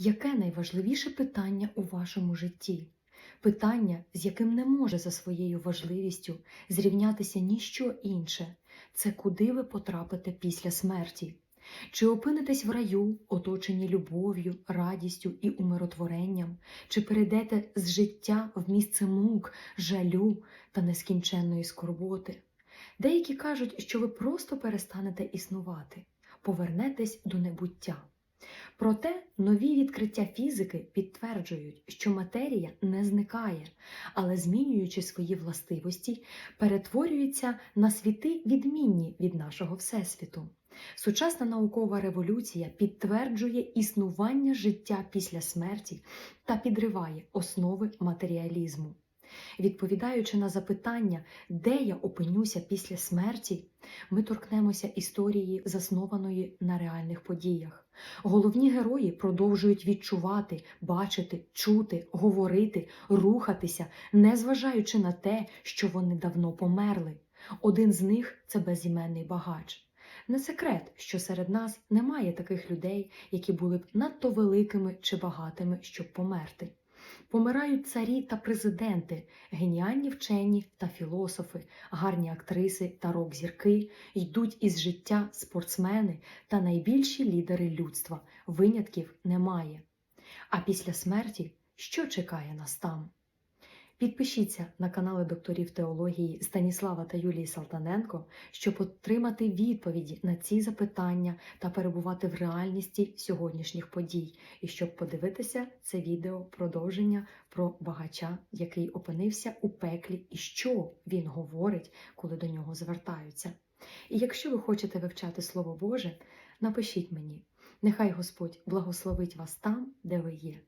Яке найважливіше питання у вашому житті? Питання, з яким не може за своєю важливістю зрівнятися ніщо інше, це куди ви потрапите після смерті? Чи опинитесь в раю, оточені любов'ю, радістю і умиротворенням, чи перейдете з життя в місце мук, жалю та нескінченної скорботи? Деякі кажуть, що ви просто перестанете існувати, повернетесь до небуття. Проте нові відкриття фізики підтверджують, що матерія не зникає, але змінюючи свої властивості, перетворюється на світи відмінні від нашого Всесвіту. Сучасна наукова революція підтверджує існування життя після смерті та підриває основи матеріалізму. Відповідаючи на запитання, де я опинюся після смерті, ми торкнемося історії, заснованої на реальних подіях. Головні герої продовжують відчувати, бачити, чути, говорити, рухатися, незважаючи на те, що вони давно померли. Один з них це безіменний багач. Не секрет, що серед нас немає таких людей, які були б надто великими чи багатими, щоб померти. Помирають царі та президенти, геніальні вчені та філософи, гарні актриси та рок-зірки, йдуть із життя спортсмени та найбільші лідери людства. Винятків немає. А після смерті що чекає нас там? Підпишіться на канали докторів теології Станіслава та Юлії Салтаненко, щоб отримати відповіді на ці запитання та перебувати в реальності сьогоднішніх подій, і щоб подивитися це відео продовження про багача, який опинився у пеклі, і що він говорить, коли до нього звертаються. І якщо ви хочете вивчати Слово Боже, напишіть мені. Нехай Господь благословить вас там, де ви є.